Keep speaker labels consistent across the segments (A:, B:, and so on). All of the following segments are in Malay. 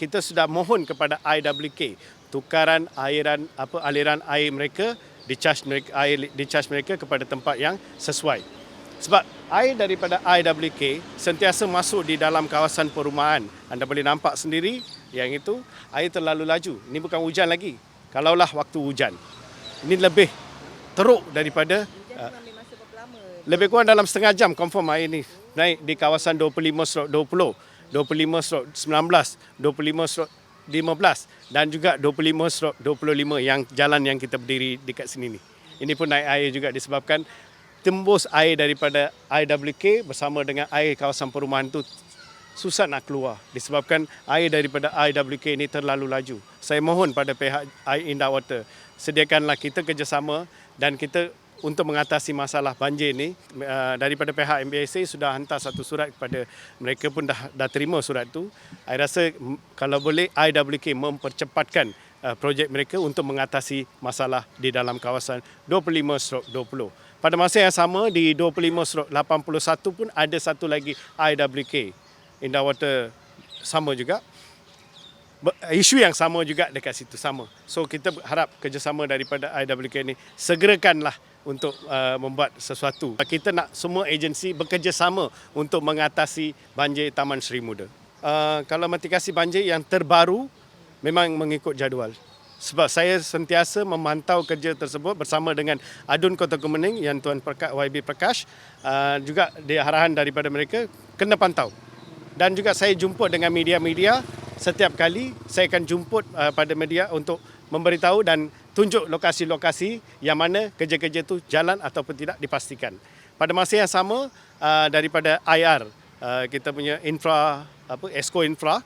A: kita sudah mohon kepada IWK tukaran airan apa aliran air mereka discharge mereka air discharge mereka kepada tempat yang sesuai. Sebab air daripada IWK sentiasa masuk di dalam kawasan perumahan. Anda boleh nampak sendiri yang itu air terlalu laju. Ini bukan hujan lagi. Kalaulah waktu hujan. Ini lebih teruk daripada
B: lama?
A: lebih kurang dalam setengah jam confirm air ni naik di kawasan 25 20, 25 19, 25 15 dan juga 25 25 yang jalan yang kita berdiri dekat sini ni. Ini pun naik air juga disebabkan tembus air daripada IWK bersama dengan air kawasan perumahan tu susah nak keluar disebabkan air daripada IWK ini terlalu laju. Saya mohon pada pihak Air Indah Water sediakanlah kita kerjasama dan kita untuk mengatasi masalah banjir ni uh, daripada pihak MBSA sudah hantar satu surat kepada mereka pun dah dah terima surat tu. Saya rasa kalau boleh IWK mempercepatkan uh, projek mereka untuk mengatasi masalah di dalam kawasan 25/20. Pada masa yang sama di 25/81 pun ada satu lagi IWK Indah Water sama juga isu yang sama juga dekat situ sama. So kita harap kerjasama daripada IWK ni segerakanlah untuk uh, membuat sesuatu. Kita nak semua agensi bekerjasama untuk mengatasi banjir Taman Seri Muda. Uh, kalau mitigasi banjir yang terbaru memang mengikut jadual. Sebab saya sentiasa memantau kerja tersebut bersama dengan Adun Kota Kemening yang Tuan YB Prakash uh, juga di arahan daripada mereka kena pantau dan juga saya jumpa dengan media-media setiap kali saya akan jemput uh, pada media untuk memberitahu dan tunjuk lokasi-lokasi yang mana kerja-kerja itu jalan ataupun tidak dipastikan. Pada masa yang sama uh, daripada IR uh, kita punya infra apa Esco Infra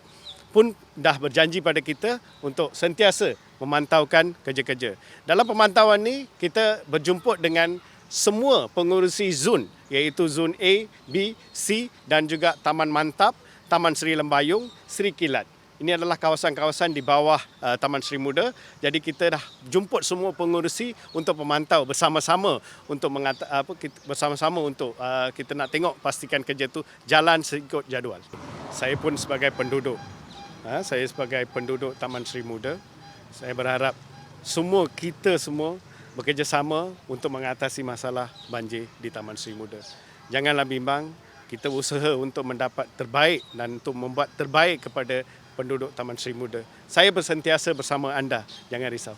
A: pun dah berjanji pada kita untuk sentiasa memantaukan kerja-kerja. Dalam pemantauan ni kita berjumpa dengan semua pengurusi zon iaitu zon A, B, C dan juga Taman Mantap, Taman Seri Lembayung, Seri Kilat. Ini adalah kawasan-kawasan di bawah uh, Taman Seri Muda. Jadi kita dah jumput semua pengurusi untuk memantau bersama-sama untuk mengata, apa kita, bersama-sama untuk uh, kita nak tengok pastikan kerja tu jalan seikut jadual. Saya pun sebagai penduduk Ha, saya sebagai penduduk Taman Seri Muda, saya berharap semua kita semua bekerjasama untuk mengatasi masalah banjir di Taman Seri Muda. Janganlah bimbang, kita usaha untuk mendapat terbaik dan untuk membuat terbaik kepada penduduk Taman Seri Muda. Saya bersentiasa bersama anda, jangan risau.